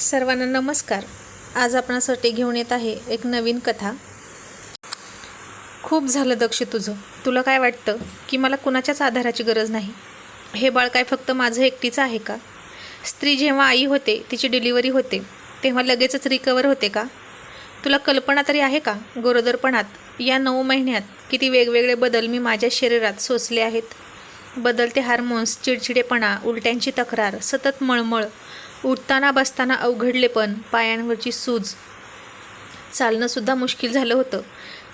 सर्वांना नमस्कार. आज आपणासाठी घेऊन येत आहे एक नवीन कथा. खूप झालं दक्ष तुझं. तुला काय वाटतं की मला कुणाच्याच आधाराची गरज नाही? हे बाळ काय फक्त माझं एकटीचं आहे का? स्त्री जेव्हा आई होते तिची डिलिव्हरी होते तेव्हा लगेचच रिकवर होते का? तुला कल्पना तरी आहे का गरोदरपणात? या नऊ महिन्यात किती वेगवेगळे बदल मी माझ्या शरीरात सोसले आहेत? बदलते हार्मोन्स चिडचिडेपणा उलट्यांची तक्रार सतत मळमळ उठताना बसताना अवघडलेपण पायांवरची सूज. चालणंसुद्धा मुश्किल झालं होतं.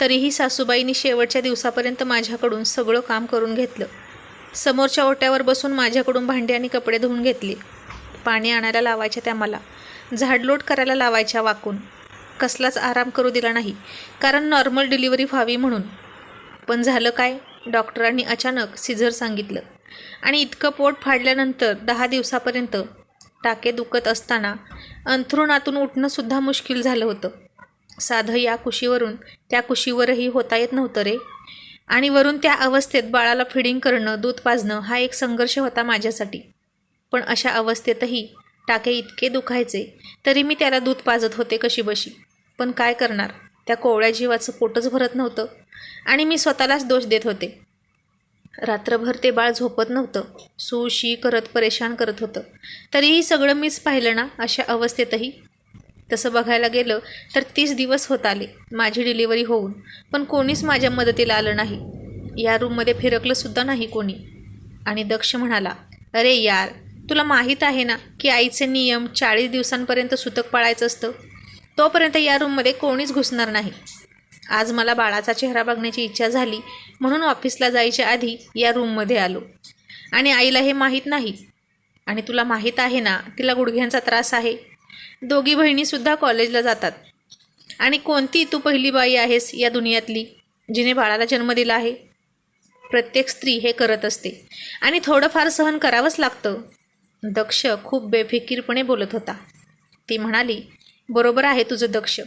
तरीही सासूबाईंनी शेवटच्या दिवसापर्यंत माझ्याकडून सगळं काम करून घेतलं. समोरच्या ओट्यावर बसून माझ्याकडून भांडी आणि कपडे धुवून घेतले. पाणी आणायला लावायच्या त्या मला. झाडलोट करायला लावायच्या वाकून. कसलाच आराम करू दिला नाही. कारण नॉर्मल डिलिव्हरी व्हावी म्हणून. पण झालं काय? डॉक्टरांनी अचानक सिझर सांगितलं. आणि इतकं पोट फाडल्यानंतर दहा दिवसापर्यंत टाके दुखत असताना अंथरुणातून उठणंसुद्धा मुश्किल झालं होतं. साधं या कुशीवरून त्या कुशीवरही होता येत नव्हतं रे. आणि वरून त्या अवस्थेत बाळाला फिडिंग करणं दूध पाजणं हा एक संघर्ष होता माझ्यासाठी. पण अशा अवस्थेतही टाके इतके दुखायचे तरी मी त्याला दूध पाजत होते कशीबशी. पण काय करणार? त्या कोवळ्या जीवाचं पोटच भरत नव्हतं. आणि मी स्वतःलाच दोष देत होते. रात्रभर ते बाळ झोपत नव्हतं. सू शी करत परेशान करत होतं. तरीही सगळं मीच पाहिलं ना अशा अवस्थेतही. तसं बघायला गेलं तर तीस दिवस होत आले माझी डिलिव्हरी होऊन. पण कोणीच माझ्या मदतीला आलं नाही. या रूममध्ये फिरकलंसुद्धा नाही कोणी. आणि दक्ष म्हणाला अरे यार तुला माहीत आहे ना की आईचे नियम चाळीस दिवसांपर्यंत सुतक पाळायचं असतं? तोपर्यंत या रूममध्ये कोणीच घुसणार नाही. आज मला बाळाचा चेहरा बघण्याची इच्छा झाली म्हणून ऑफिसला जायच्या आधी या रूममध्ये आलो. आणि आईला हे माहीत नाही. आणि तुला माहीत आहे ना तिला गुडघ्यांचा त्रास आहे. दोघी बहिणीसुद्धा कॉलेजला जातात. आणि कोणती तू पहिली बाई आहेस या दुनियातली जिने बाळाला जन्म दिला आहे? प्रत्येक स्त्री हे करत असते. आणि थोडंफार सहन करावंच लागतं. दक्ष खूप बेफिकीरपणे बोलत होता. ती म्हणाली बरोबर आहे तुझं दक्ष.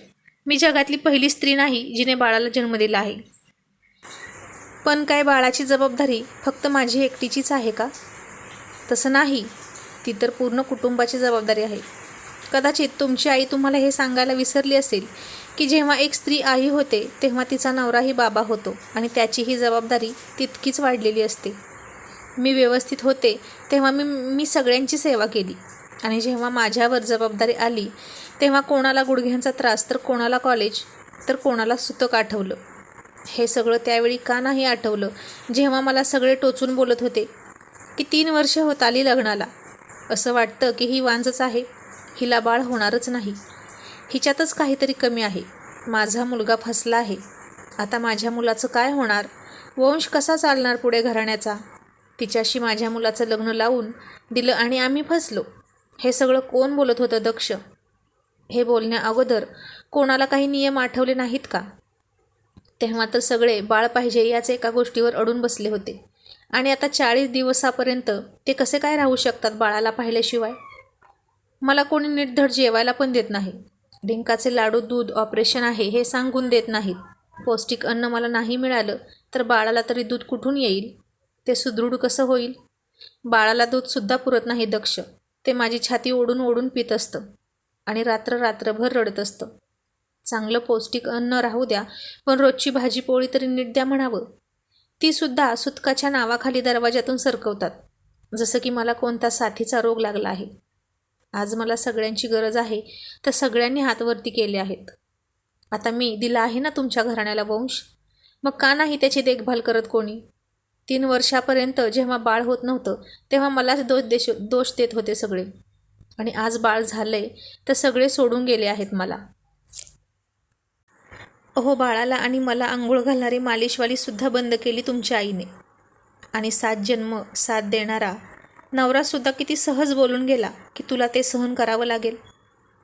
मी जगातली पहिली स्त्री नाही जिने बाळाला जन्म दिला आहे. पण काय बाळाची जबाबदारी फक्त माझी एकटीचीच आहे का? तसं नाही ती तर पूर्ण कुटुंबाची जबाबदारी आहे. कदाचित तुमची आई तुम्हाला हे सांगायला विसरली असेल की जेव्हा एक स्त्री आई होते तेव्हा तिचा नवराही बाबा होतो आणि त्याचीही जबाबदारी तितकीच वाढलेली असते. मी व्यवस्थित होते तेव्हा मी मी सगळ्यांची सेवा केली आणि जेव्हा माझ्यावर जबाबदारी आली तेव्हा कोणाला गुडघ्यांचा त्रास तर कोणाला कॉलेज तर कोणाला सुतक आठवलं. हे सगळं त्यावेळी का नाही आठवलं? जेव्हा मला सगळे टोचून बोलत होते की तीन वर्ष होत आली लग्नाला. असं वाटतं की ही वांजच आहे. हिला बाळ होणारच नाही. हिच्यातच काहीतरी कमी आहे. माझा मुलगा फसला आहे. आता माझ्या मुलाचं काय होणार? वंश कसा चालणार पुढे घराण्याचा? तिच्याशी माझ्या मुलाचं लग्न लावून दिलं आणि आम्ही फसलो. हे सगळं कोण बोलत होतं दक्ष? हे बोलण्या अगोदर कोणाला काही नियम आठवले नाहीत का? तेव्हा तर सगळे बाळ पाहिजे याच एका गोष्टीवर अडून बसले होते. आणि आता चाळीस दिवसापर्यंत ते कसे काय राहू शकतात बाळाला पाहिल्याशिवाय? मला कोणी निर्धड जेवायला पण देत नाही. डिंकाचे लाडू दूध ऑपरेशन आहे हे सांगून देत नाहीत. पौष्टिक अन्न मला नाही मिळालं तर बाळाला तरी दूध कुठून येईल? ते सुदृढ कसं होईल? बाळाला दूधसुद्धा पुरत नाही दक्ष. ते माझी छाती ओढून ओढून पित असतं. आणि रात्र रात्रभर रडत असतं. चांगलं पौष्टिक अन्न राहू द्या पण रोजची भाजी पोळी तरी नीट द्या म्हणावं. तीसुद्धा सुतकाच्या नावाखाली दरवाजातून सरकवतात. जसं की मला कोणता साथीचा रोग लागला आहे. आज मला सगळ्यांची गरज आहे तर सगळ्यांनी हातवरती केले आहेत. आता मी दिला आहे ना तुमच्या घराण्याला वंश? मग का नाही त्याची देखभाल करत कोणी? तीन वर्षापर्यंत जेव्हा बाळ होत नव्हतं तेव्हा मलाच दोष देश दोष देत होते सगळे. आणि आज बाळ झालंय तर सगळे सोडून गेले आहेत मला. अहो बाळाला आणि मला आंघोळ घालणारी मालिशवालीसुद्धा बंद केली तुमच्या आईने. आणि सात जन्म साथ देणारा नवरासुद्धा किती सहज बोलून गेला की तुला ते सहन करावं लागेल.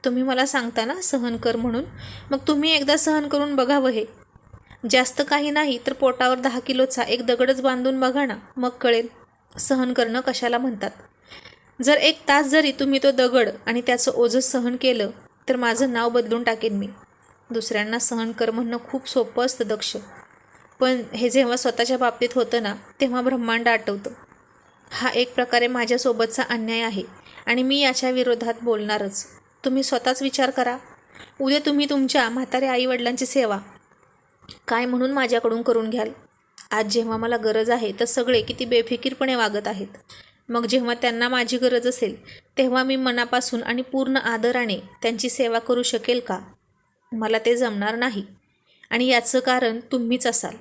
तुम्ही मला सांगता ना सहन कर म्हणून. मग तुम्ही एकदा सहन करून बघावं हे. जास्त काही नाही तर पोटावर दहा किलोचा एक दगडच बांधून बघा ना मग कळेल. सहन करणं कशाला म्हणतात? जर एक तास जरी तुम्ही तो दगड आणि त्याचं ओझं सहन केलं तर माझं नाव बदलून टाकेन मी. दुसऱ्यांना सहन कर म्हणणं खूप सोपं असतं दक्ष. पण हे जेव्हा स्वतःच्या बाबतीत होतं ना तेव्हा ब्रह्मांड आठवतं. हा एक प्रकारे माझ्यासोबतचा अन्याय आहे आणि मी याच्या विरोधात बोलणारच. तुम्ही स्वतःच विचार करा. उद्या तुम्ही तुमच्या म्हाताऱ्या आईवडिलांची सेवा काय म्हणून माझ्याकडून करून घ्याल? आज जेव्हा मला गरज आहे तर सगळे किती बेफिकीरपणे वागत आहेत. मग जेव्हा त्यांना माझी गरज असेल तेव्हा मी मनापासून आणि पूर्ण आदराने त्यांची सेवा करू शकेल का? मला ते जमणार नाही. आणि याचं कारण तुम्हीच असाल.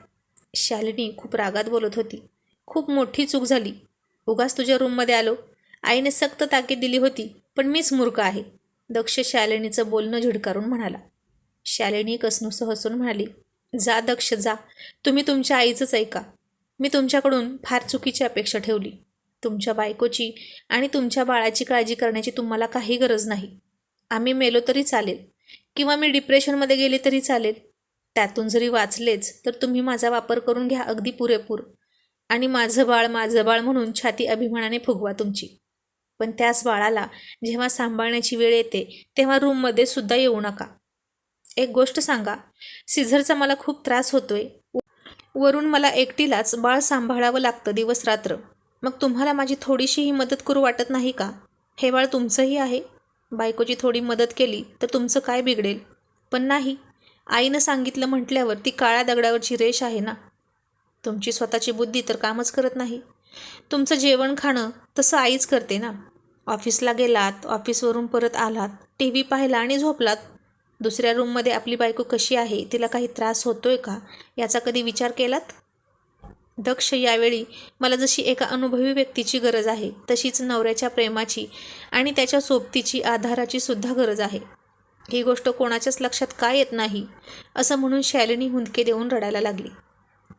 शालिनी खूप रागात बोलत होती. खूप मोठी चूक झाली. उगाच तुझ्या रूममध्ये आलो. आईने सक्त ताकीद दिली होती पण मीच मूर्ख आहे दक्ष शालिनीचं बोलणं झिडकारून म्हणाला. शालिनी कसनुसं हसून म्हणाली जा दक्ष जा. तुम्ही तुमच्या आईचंच ऐका. मी तुमच्याकडून फार चुकीची अपेक्षा ठेवली. तुमच्या बायकोची आणि तुमच्या बाळाची काळजी करण्याची तुम्हाला काही गरज नाही. आम्ही मेलो तरी चालेल. किंवा मी डिप्रेशनमध्ये गेले तरी चालेल. त्यातून जरी वाचलेच तर तुम्ही माझा वापर करून घ्या अगदी पुरेपूर. आणि माझं बाळ माझं बाळ म्हणून छाती अभिमानाने फुगवा तुमची. पण त्याच बाळाला जेव्हा सांभाळण्याची वेळ येते तेव्हा रूममध्ये सुद्धा येऊ नका. एक गोष्ट सांगा सिझरचा मला खूप त्रास होतोय. वरून मला एकटीलाच बाळ सांभाळावं लागतं दिवस रात्र. मग तुम्हाला माझी थोडीशीही मदत करू वाटत नाही का? हे बाळ तुमचंही आहे. बायकोची थोडी मदत केली तर तुमचं काय बिघडेल? पण नाही. आईनं सांगितलं म्हटल्यावर ती काळ्या दगडावरची रेष आहे ना? तुमची स्वतःची बुद्धी तर कामच करत नाही. तुमचं जेवण खाणं तसं आईच करते ना? ऑफिसला गेलात ऑफिसवरून परत आलात टी व्ही पाहिला आणि झोपलात. दुसऱ्या रूममध्ये आपली बायको कशी आहे? तिला काही त्रास होतोय का? याचा कधी विचार केलात? दक्ष यावेळी मला जशी एका अनुभवी व्यक्तीची गरज आहे तशीच नवऱ्याच्या प्रेमाची आणि त्याच्या सोबतीची आधाराची सुद्धा गरज आहे. ही गोष्ट कोणाच्याच लक्षात काय येत नाही असं म्हणून शालिनी हुंदके देऊन रडायला लागली.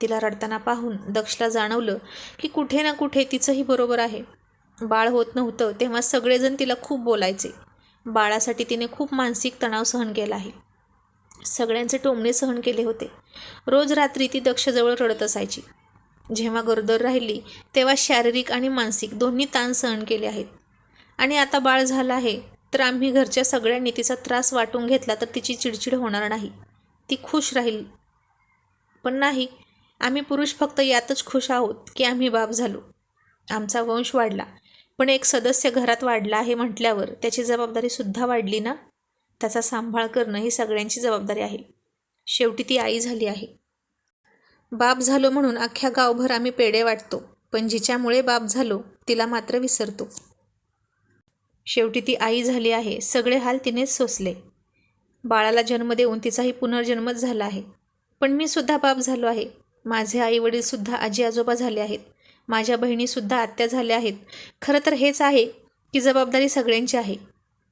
तिला रडताना पाहून दक्षला जाणवलं की कुठे ना कुठे तिचंही बरोबर आहे. बाळ होत नव्हतं तेव्हा सगळेजण तिला खूप बोलायचे. बाळासाठी तिने खूप मानसिक तणाव सहन केला आहे. सगळ्यांचे टोमणे सहन केले होते. रोज रात्री ती दक्षजवळ रडत असायची. जेव्हा गरोदर राहिली तेव्हा शारीरिक आणि मानसिक दोन्ही ताण सहन केले आहेत. आणि आता बाळ झालं आहे तर आम्ही घरच्या सगळ्यांनी तिचा त्रास वाटून घेतला तर तिची चिडचिड होणार नाही. ती खुश राहील. पण नाही आम्ही पुरुष फक्त यातच खुश आहोत की आम्ही बाप झालो. आमचा वंश वाढला पण एक सदस्य घरात वाढला आहे म्हटल्यावर त्याची जबाबदारीसुद्धा वाढली ना? त्याचा सांभाळ करणं ही सगळ्यांची जबाबदारी आहे. शेवटी ती आई झाली आहे. बाप झालो म्हणून अख्ख्या गावभर आम्ही पेढे वाटतो पण जिच्यामुळे बाप झालो तिला मात्र विसरतो. शेवटी ती आई झाली आहे सगळे हाल तिनेच सोसले. बाळाला जन्म देऊन तिचाही पुनर्जन्मच झाला आहे. पण मी सुद्धा बाप झालो आहे. माझे आईवडीलसुद्धा आजी आजोबा झाले आहेत. माझ्या बहिणीसुद्धा आत्या झाल्या आहेत. खरं तर हेच आहे की जबाबदारी सगळ्यांची आहे.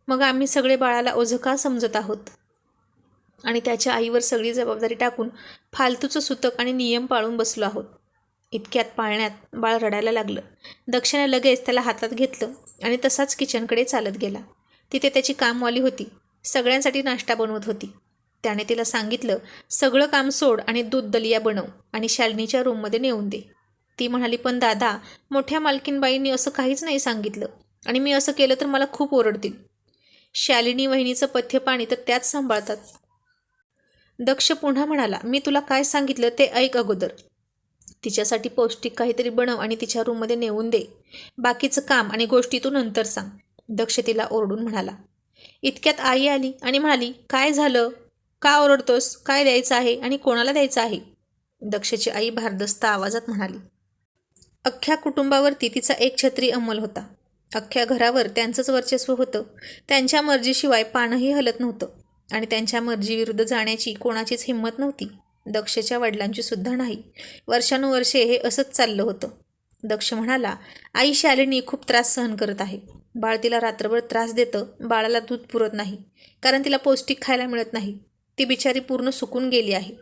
मग आम्ही सगळे बाळाला ओझं का समजत आहोत? आणि त्याच्या आईवर सगळी जबाबदारी टाकून फालतूचं सुतक आणि नियम पाळून बसलो आहोत. इतक्यात पाळण्यात बाळ रडायला लागलं. दक्षिणे लगेच त्याला हातात घेतलं आणि तसाच किचनकडे चालत गेला. तिथे त्याची कामवाली होती. सगळ्यांसाठी नाश्ता बनवत होती. त्याने तिला सांगितलं सगळं काम सोड आणि दूध दलिया बनव आणि शालिनीच्या रूममध्ये नेऊन दे. ती म्हणाली पण दादा मोठ्या मालकीनबाईंनी असं काहीच नाही सांगितलं आणि मी असं केलं तर मला खूप ओरडतील. शालिनी वहिनीचं पथ्यपाणी तर त्याच सांभाळतात. दक्ष पुन्हा म्हणाला मी तुला काय सांगितलं ते ऐक अगोदर. तिच्यासाठी पौष्टिक काहीतरी बनव आणि तिच्या रूममध्ये नेऊन दे. बाकीचं काम आणि गोष्टी तू नंतर सांग. दक्ष तिला ओरडून म्हणाला. इतक्यात आई आली आणि म्हणाली काय झालं? का ओरडतोस? काय द्यायचं आहे आणि कोणाला द्यायचं आहे? दक्षची आई भारदस्त आवाजात म्हणाली. अख्ख्या कुटुंबावरती तिचा एक छत्री अंमल होता. अख्ख्या घरावर त्यांचंच वर्चस्व होतं. त्यांच्या मर्जीशिवाय पानही हलत नव्हतं. आणि त्यांच्या मर्जीविरुद्ध जाण्याची कोणाचीच हिंमत नव्हती. दक्षच्या वडिलांची सुद्धा नाही. वर्षानुवर्षे हे असंच चाललं होतं. दक्ष म्हणाला आई शालिनी खूप त्रास सहन करत आहे. बाळ तिला रात्रभर त्रास देतं बाळाला दूध पुरत नाही कारण तिला पौष्टिक खायला मिळत नाही. ती बिचारी पूर्ण सुकून गेली आहे.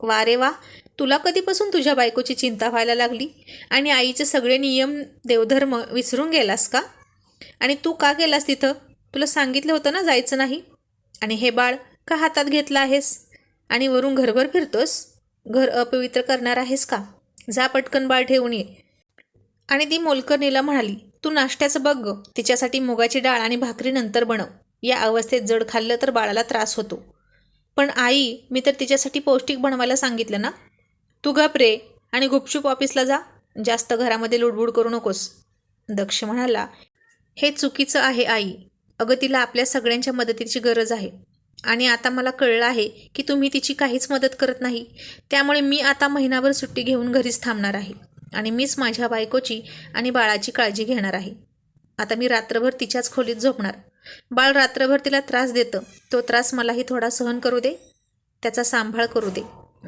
वा रे वा तुला कधीपासून तुझ्या बायकोची चिंता व्हायला लागली? आणि आईचे सगळे नियम देवधर्म विसरून गेलास का? आणि तू का गेलास तिथं? तुला सांगितलं होतं ना जायचं नाही? आणि हे बाळ का हातात घेतलं आहेस? आणि वरून घरभर फिरतोस? घर अपवित्र करणार आहेस का? जा पटकन बाळ ठेवून ये. आणि ती मोलकर्णीला म्हणाली तू नाश्त्याचं बघ ग. तिच्यासाठी मुगाची डाळ आणि भाकरी नंतर बनव. या अवस्थेत जड खाल्लं तर बाळाला त्रास होतो. पण आई मी तर तिच्यासाठी पौष्टिक बनवायला सांगितलं ना? तू गप आणि गुपचूप ऑफिसला जा. जास्त घरामध्ये लुडबुड करू नकोस. दक्ष म्हणाला हे चुकीचं आहे आई. अगं तिला आपल्या सगळ्यांच्या मदतीची गरज आहे. आणि आता मला कळलं आहे की तुम्ही तिची काहीच मदत करत नाही. त्यामुळे मी आता महिनाभर सुट्टी घेऊन घरीच थांबणार आहे. आणि मीच माझ्या बायकोची आणि बाळाची काळजी घेणार आहे. आता मी रात्रभर तिच्याच खोलीत झोपणार. बाळ रात्रभर तिला त्रास देतं. तो त्रास मलाही थोडा सहन करू दे. त्याचा सांभाळ करू दे.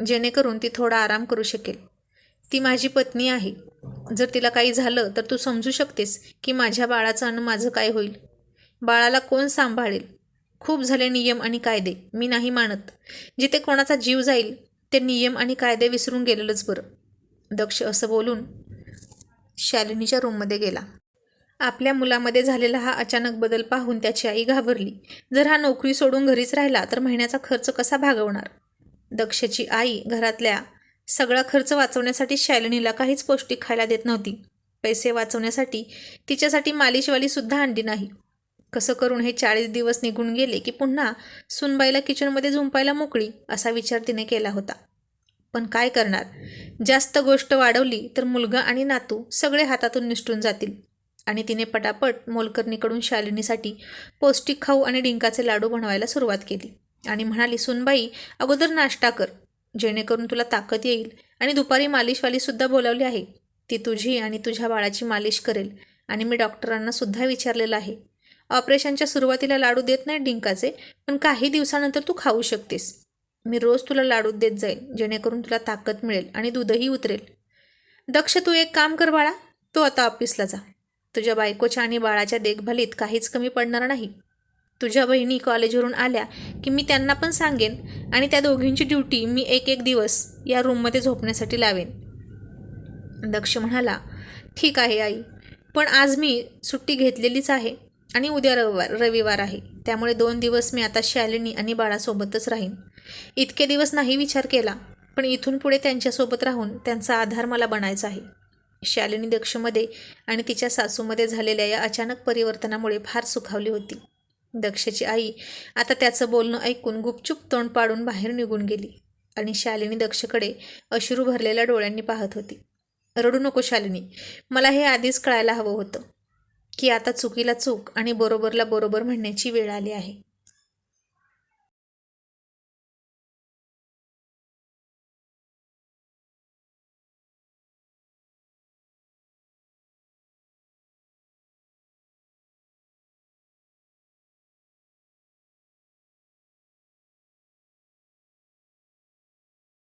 जेणेकरून ती थोडा आराम करू शकेल. ती माझी पत्नी आहे. जर तिला काही झालं तर तू समजू शकतेस की माझ्या बाळाचं आणि माझं काय होईल. बाळाला कोण सांभाळेल? खूप झाले नियम आणि कायदे. मी नाही मानत. जिथे कोणाचा जीव जाईल ते नियम आणि कायदे विसरून गेलेलंच बरं. दक्ष असं बोलून शालिनीच्या रूममध्ये गेला. आपल्या मुलामध्ये झालेला हा अचानक बदल पाहून त्याची आई घाबरली. जर हा नोकरी सोडून घरीच राहिला तर महिन्याचा खर्च कसा भागवणार? दक्षची आई घरातल्या सगळा खर्च वाचवण्यासाठी शालिनीला काहीच पौष्टिक खायला देत नव्हती. पैसे वाचवण्यासाठी तिच्यासाठी मालिशवालीसुद्धा आणली नाही. कसं करून हे चाळीस दिवस निघून गेले की पुन्हा सुनबाईला किचनमध्ये झुंपायला मोकळी असा विचार तिने केला होता. पण काय करणार? जास्त गोष्ट वाढवली तर मुलगा आणि नातू सगळे हातातून निसटून जातील. आणि तिने पटापट मोलकर्णीकडून शालिनीसाठी पौष्टिक खाऊ आणि डिंकाचे लाडू बनवायला सुरुवात केली. आणि म्हणाली सुनबाई अगोदर नाश्ता कर जेणेकरून तुला ताकद येईल. आणि दुपारी मालिशवालीसुद्धा बोलावली आहे. ती तुझी आणि तुझ्या बाळाची मालिश करेल. आणि मी डॉक्टरांना सुद्धा विचारलेलं आहे. ऑपरेशनच्या सुरुवातीला लाडू देत नाही डिंकाचे पण काही दिवसानंतर तू खाऊ शकतेस. मी रोज तुला लाडू देत जाईल जेणेकरून तुला ताकद मिळेल आणि दूधही उतरेल. दक्ष तू एक काम कर बाळा तू आता ऑफिसला जा. तुझ्या बायकोच्या आणि बाळाच्या देखभालीत काहीच कमी पडणार नाही. तुझ्या बहिणी कॉलेजवरून आल्या की मी त्यांना पण सांगेन आणि त्या दोघींची ड्युटी मी एक एक दिवस या रूममध्ये झोपण्यासाठी लावेन. दक्ष म्हणाला ठीक आहे आई पण आज मी सुट्टी घेतलेलीच आहे. आणि उद्या रविवार रविवार आहे. त्यामुळे दोन दिवस मी आता शालिनी आणि बाळासोबतच राहीन. इतके दिवस नाही विचार केला पण इथून पुढे त्यांच्यासोबत राहून त्यांचा आधार मला बनायचा आहे. शालिनी दक्षमध्ये आणि तिच्या सासूमध्ये झालेल्या या अचानक परिवर्तनामुळे फार सुखावली होती. दक्षची आई आता त्याचं बोलणं ऐकून गुपचूप तोंड पाडून बाहेर निघून गेली आणि शालिनी दक्षकडे अश्रू भरलेल्या डोळ्यांनी पाहत होती. रडू नको शालिनी मला हे आधीच कळायला हवं होतं. की आता चुकीला चूक आणि बरोबरला बरोबर म्हणण्याची वेळ आली आहे.